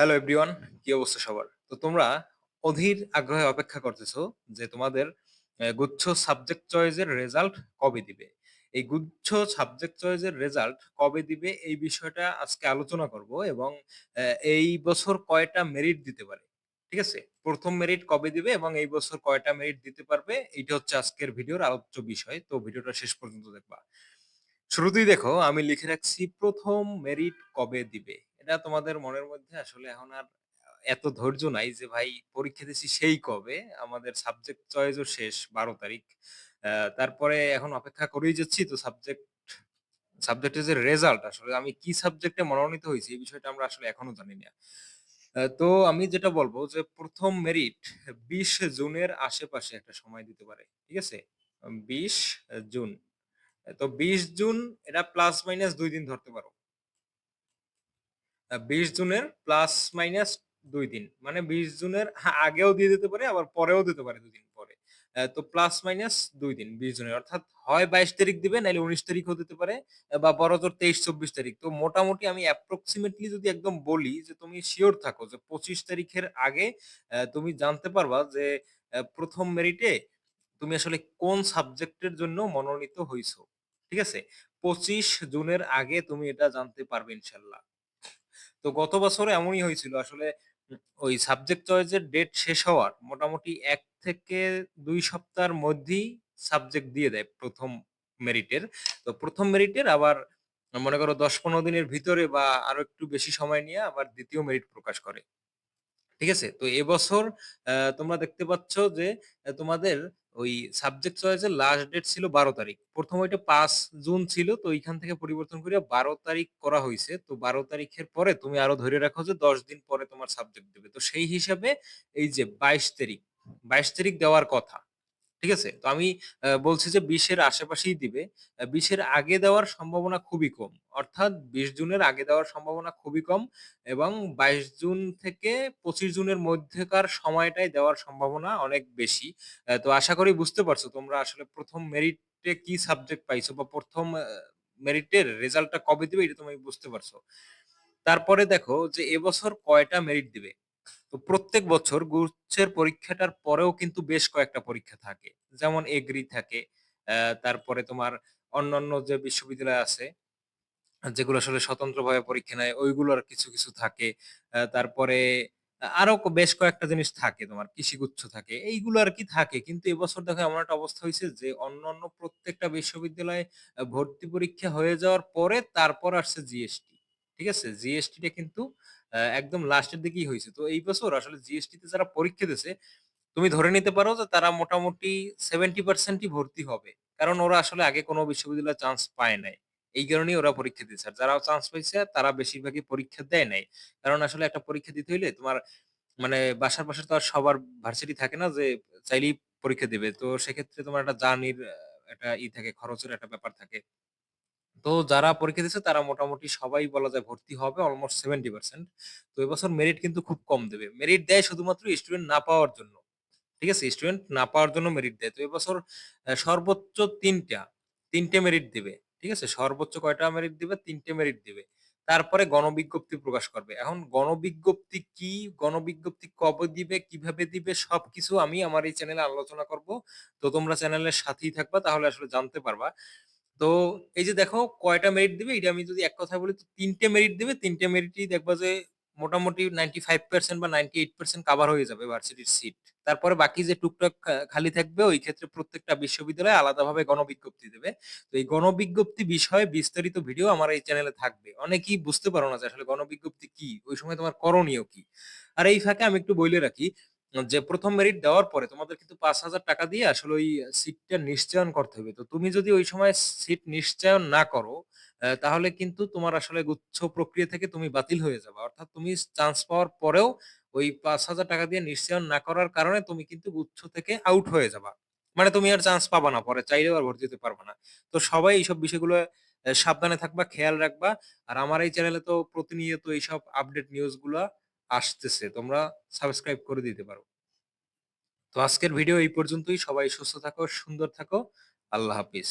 Hello everyone কি অবস্থা সবার? তো তোমরা অধীর আগ্রহে অপেক্ষা করতেছো যে তোমাদের গুচ্ছ সাবজেক্ট চয়েসের রেজাল্ট কবে দিবে? এই গুচ্ছ সাবজেক্ট চয়েসের রেজাল্ট কবে দিবে এই বিষয়টা আজকে আলোচনা করব এবং এই বছর কয়টা মেরিট দিতে পারে? ঠিক আছে? প্রথম মেরিট কবে দিবে এবং এই বছর কয়টা মেরিট দিতে পারবে? এটা হচ্ছে আজকের ভিডিওর আলোচ্য বিষয়। তো ভিডিওটা শেষ পর্যন্ত দেখবা। শুরুতেই দেখো, আমি লিখে রাখছি প্রথম মেরিট কবে দিবে? এটা তোমাদের মনের মধ্যে আসলে এখন আর এত ধৈর্য নাই যে ভাই পরীক্ষা দিছি সেই কবে? আমাদের সাবজেক্ট চয়েসও শেষ বারো তারিখ। আহ, তারপরে এখন অপেক্ষা করেই যাচ্ছি। তো সাবজেক্ট সাবজেক্টের যে রেজাল্ট আসলে আমি কি সাবজেক্টে মনোনীত হয়েছি এই বিষয়টা আমরা আসলে এখনও জানি না। তো আমি যেটা বলব যে প্রথম মেরিট বিশ জুনের আশেপাশে একটা সময় দিতে পারে ঠিক আছে? বিশ জুন। তো ২০ জুন এটা প্লাস মাইনাস ২ দিন ধরতে পারো। ২০ জুনের প্লাস মাইনাস দুই দিন। মানে ২০ জুনের হ্যাঁ, আগেও দিয়ে দিতে পারে আবার পরেও দিতে পারে ২ দিন পরে। তো প্লাস মাইনাস দুই দিন ২০ জুনের। অর্থাৎ হয় ২২ তারিখ দিবে নাহলে উনিশ তারিখও দিতে পারে বা বা বড়জোর ২৩-২৪ তারিখ। তো মোটামুটি আমি অ্যাপ্রক্সিমেটলি যদি একদম বলি যে তুমি শিওর থাকো যে ২৫ তারিখের আগে তুমি জানতে পারবা যে প্রথম মেরিটে তুমি আসলে কোন সাবজেক্টের জন্য মনোনীত হইছো। ঠিক আছে? ২৫ জুনের আগে তুমি এটা জানতে পারবে ইনশাল্লাহ। তো গত বছর এমনই হয়েছিল আসলে ওই সাবজেক্ট চয়েস এর ডেট শেষ হওয়ার মোটামুটি এক থেকে দুই সপ্তাহের মধ্যেই সাবজেক্ট দিয়ে দেয় প্রথম মেরিটের। তো প্রথম মেরিটের আবার মনে করো দশ পনেরো দিনের ভিতরে বা আরও একটু বেশি সময় নিয়ে আবার দ্বিতীয় মেরিট প্রকাশ করে। ঠিক আছে? তো এবছর তোমরা দেখতে পাচ্ছ যে তোমাদের ওই সাবজেক্ট চয়েস এর লাস্ট ডেট ছিল ১২ তারিখ। প্রথম ওইটা পাঁচ জুন ছিল। তো এইখান থেকে পরিবর্তন করে বারো তারিখ করা হয়েছে তো ১২ তারিখের পরে তুমি আরও ধরে রাখো যে ১০ দিন পরে তোমার সাবজেক্ট দেবে তো সেই হিসাবে এই যে ২২ তারিখ, ২২ তারিখ দেওয়ার কথা। ঠিক আছে? তো আমি, আ, বলছি যে বিশের আশেপাশেই দিবে। বিশের আগে দেওয়ার সম্ভাবনা খুবই কম। অর্থাৎ ২০ জুনের আগে দেওয়ার সম্ভাবনা খুবই কম এবং ২২ জুন থেকে ২৫ জুনের মধ্যেকার সময়টাই দেওয়ার সম্ভাবনা অনেক বেশি। তো আশা করি বুঝতে পারছ তোমরা আসলে প্রথম মেরিটে কি সাবজেক্ট পাইছো বা প্রথম মেরিটের রেজাল্টটা কবে দিবে এটা তুমি বুঝতে পারছ। তারপরে দেখো যে এবছর কয়টা মেরিট দিবে? তো প্রত্যেক বছর গুচ্ছের পরীক্ষাটার পরেও কিন্তু বেশ কয়েকটা পরীক্ষা থাকে। যেমন এগ্রি থাকে, অ্যা তারপরে তোমার অন্যান্য যে বিশ্ববিদ্যালয় আছে, যেগুলো আসলে স্বতন্ত্রভাবে পরীক্ষা নেয়, ওইগুলোর কিছু, কিছু থাকে। অ্যা তারপরে আরও বেশ কয়েকটা জিনিস থাকে তোমার, কৃষিগুচ্ছ থাকে। এইগুলো আর কি থাকে। কিন্তু এবছর দেখো এমন একটা অবস্থা হয়েছে যে অন্যান্য প্রত্যেকটা বিশ্ববিদ্যালয়ে ভর্তি পরীক্ষা হয়ে যাওয়ার পরে তারপর আসছে জিএসটি। ঠিক আছে? জিএসটি টা কিন্তু একদম লাস্টের দিকেই হইছে। তো এই বছর আসলে জিএসটি তে যারা পরীক্ষা দিছে, তুমি ধরে নিতে পারো যে তারা মোটামুটি 70% ই ভর্তি হবে। কারণ ওরা আসলে আগে কোনো বিশ্ববিদ্যালয়ে চান্স পায় নাই। এই কারণেই ওরা পরীক্ষা দিছে। আর যারা চান্স পাইছে তারা বেশিরভাগই পরীক্ষা দেয় নাই। কারণ আসলে একটা পরীক্ষা দিতে হইলে তোমার মানে বাসার পাশে তো আর সবার ভার্সিটি থাকে না যে চাইলেই পরীক্ষা দিবে। তো সেক্ষেত্রে তোমার একটা জার্নির একটা ই থাকে, খরচের একটা ব্যাপার থাকে। তো যারা পরীক্ষা দিচ্ছে তারা মোটামুটি সবাই বলা যায় ভর্তি হবে অলমোস্ট 70% তো এবছর মেরিট কিন্তু খুব কম দেবে। মেরিট দেয় শুধুমাত্র স্টুডেন্ট না পাওয়ার জন্য। ঠিক আছে? স্টুডেন্ট না পাওয়ার জন্য মেরিট দেয়। তো এবছর সর্বোচ্চ তিনটা, তিনটে মেরিট দিবে। ঠিক আছে? সর্বোচ্চ কয়টা মেরিট দিবে? তিনটে মেরিট দিবে। তারপরে গণবিজ্ঞপ্তি প্রকাশ করবে। এখন গণবিজ্ঞপ্তি কি? গণবিজ্ঞপ্তি কবে দিবে? কীভাবে দিবে? সবকিছু আমি আমার এই চ্যানেলে আলোচনা করব। তো তোমরা চ্যানেলের সাথেই থাকবা, তাহলে আসলে জানতে পারবা। তো এই যে দেখো কয়টা মেরিট দিবে এটা আমি যদি এক কথা বলি, তো ৩ মেরিট দিবে। ৩ টে মেরিটই দেখবা যে মোটামুটি 95% বা 98% কাভার হয়ে যাবে ভার্সিটির সিট। তারপরে বাকি যে টুকটাক খালি থাকবে, ওই ক্ষেত্রে প্রত্যেকটা বিশ্ববিদ্যালয় আলাদাভাবে গণবিজ্ঞপ্তি দেবে। তো এই গণবিজ্ঞপ্তি বিষয়ে বিস্তারিত ভিডিও আমার এই চ্যানেলে থাকবে। অনেকেই বুঝতে পারো না যে আসলে গণবিজ্ঞপ্তি কি? ওই সময় তোমার করণীয় কি? আর এই ফাঁকে আমি একটু বইলে রাখি যে প্রথম মেরিট দেওয়ার পরে তোমাদের কিন্তু ৳৫,০০০ দিয়ে আসলে ওই সিটটা নিশ্চয়ন করতে হবে। তো তুমি যদি ওই সময় সিট নিশ্চয়ন না করো, তাহলে কিন্তু তোমার আসলে গুচ্ছ প্রক্রিয়া থেকে তুমি বাতিল হয়ে যাবা। অর্থাৎ তুমি চান্স পাওয়ার পরেও ওই ৳৫,০০০ দিয়ে নিশ্চয়ন না করার কারণে তুমি কিন্তু গুচ্ছ থেকে আউট হয়ে যাবা। মানে তুমি আর চান্স পাবা না পরে চাইলেও আর ভর্তি হতে পারবা না। তো সবাই এইসব বিষয়গুলো সাবধানে থাকবা, খেয়াল রাখবা। আর আমার এই চ্যানেলে তো প্রতিনিয়ত এইসব আপডেট নিউজগুলা আসতেছে। তোমরা সাবস্ক্রাইব করে দিতে পারো। তো আজকের ভিডিও এই পর্যন্তই। সবাই সুস্থ থাকো, সুন্দর থাকো। আল্লাহ হাফিজ।